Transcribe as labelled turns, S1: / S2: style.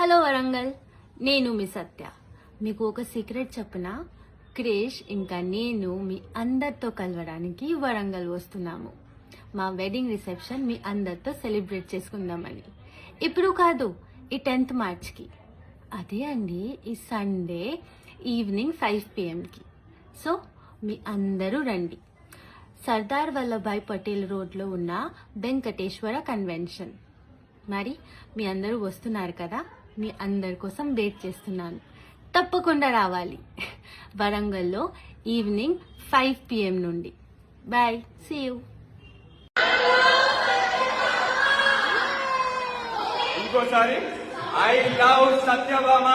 S1: Hello Warangal నేను మీ సత్య. మీకు ఒక సీక్రెట్ చెప్పిన? క్రేష్ ఇంకా నేను మీ అందరితో కలవడానికి వరంగల్ వస్తున్నాము. మా వెడ్డింగ్ రిసెప్షన్ మీ అందరితో సెలబ్రేట్ చేసుకుందామని. ఇప్పుడు కాదు ఈ టెన్త్ మార్చ్కి. అదే అండి ఈ సండే ఈవినింగ్ ఫైవ్ పిఎంకి. సో మీ అందరూ రండి. సర్దార్ వల్లభాయ్ పటేల్ రోడ్లో ఉన్న వెంకటేశ్వర కన్వెన్షన్. మరి మీ అందరూ వస్తున్నారు కదా? మీ అందరి కోసం వెయిట్ చేస్తున్నాను. తప్పకుండా రావాలి. వరంగల్లో ఈవినింగ్ ఫైవ్ పిఎం నుండి. బాయ్. సీ యూ
S2: ఇంకోసారి ఐ లవ్ సత్యభామ.